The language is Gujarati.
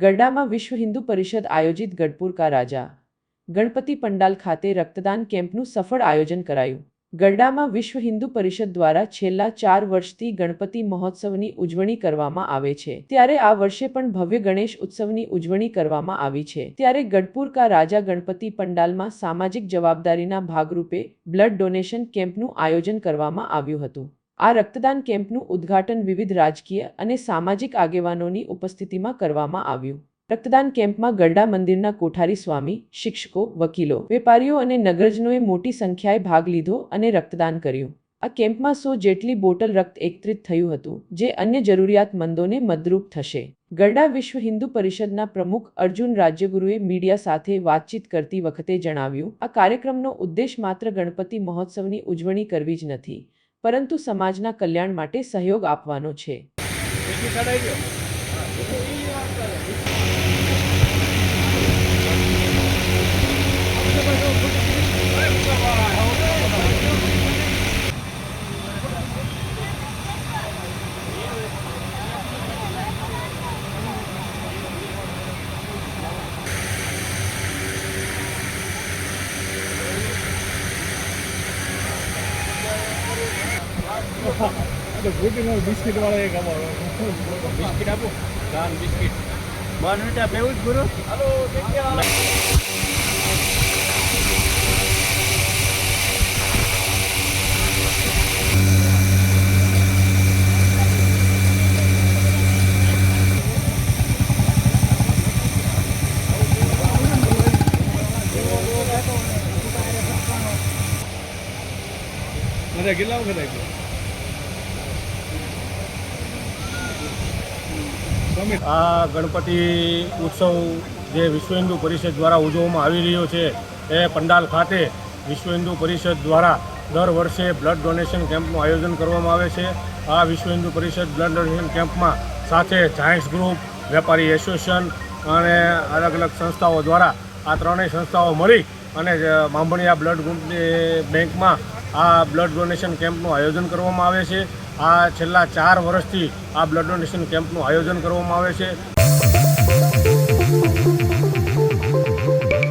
ગરડામાં વિશ્વ હિન્દુ પરિષદ આયોજિત ગઢપુર કા રાજા. ગણપતિ પંડાલ ખાતે રક્તદાન કેમ્પનું સફળ આયોજન કરાયું. ગરડામાં વિશ્વ હિન્દુ પરિષદ દ્વારા છેલ્લા ચાર વર્ષથી ગણપતિ મહોત્સવની ઉજવણી કરવામાં આવે છે. ત્યારે આ વર્ષે પણ ભવ્ય ગણેશ ઉત્સવની ઉજવણી કરવામાં આવી છે. ત્યારે ગઢપુર કા રાજા ગણપતિ પંડાલમાં સામાજિક જવાબદારીના ભાગરૂપે બ્લડ ડોનેશન કેમ્પનું આયોજન કરવામાં આવ્યું હતું. આ રક્તદાન કેમ્પનું ઉદ્ઘાટન વિવિધ રાજકીય અને સામાજિક આગેવાનોની ઉપસ્થિતિમાં કરવામાં આવ્યું. રક્તદાન કેમ્પમાં ગરડા મંદિરના કોઠારી સ્વામી, શિક્ષકો, વકીલો, વેપારીઓ અને નગરજનોએ મોટી સંખ્યાએ ભાગ લીધો અને રક્તદાન કર્યું. આ કેમ્પમાં સો જેટલી બોટલ રક્ત એકત્રિત થયું હતું, જે અન્ય જરૂરિયાતમંદોને મદરૂપ થશે. ગરડા વિશ્વ હિન્દુ પરિષદના પ્રમુખ અર્જુન રાજ્યગુરુએ મીડિયા સાથે વાતચીત કરતી વખતે જણાવ્યું, આ કાર્યક્રમનો ઉદ્દેશ માત્ર ગણપતિ મહોત્સવની ઉજવણી કરવી જ નથી પરંતુ સમાજના કલ્યાણ માટે સહયોગ આપવાનો છે. બિસ્કિટ વાળો એક બિસ્કિટ આપો. દાન બિસ્કિટ. બાર મિનિટ આપણે એવું જ ગુરુ? બધા કેટલા વખત આપ્યો આ ગણપતિ ઉત્સવ જે વિશ્વ હિન્દુ પરિષદ દ્વારા ઉજવવામાં આવી રહ્યો છે, એ પંડાલ ખાતે વિશ્વ હિન્દુ પરિષદ દ્વારા દર વર્ષે બ્લડ ડોનેશન કેમ્પનું આયોજન કરવામાં આવે છે. આ વિશ્વ હિન્દુ પરિષદ બ્લડ ડોનેશન કેમ્પમાં સાથે જાયન્ટ્સ ગ્રુપ, વેપારી એસોસિએશન અને અલગ અલગ સંસ્થાઓ દ્વારા આ ત્રણેય સંસ્થાઓ મળી અને બાંભણિયા બ્લડ ગ્રુપની બેંકમાં આ બ્લડ ડોનેશન કેમ્પનું આયોજન કરવામાં આવે છે. આ છેલ્લા ચાર વર્ષથી આ બ્લડ ડોનેશન કેમ્પનું આયોજન કરવામાં આવે છે.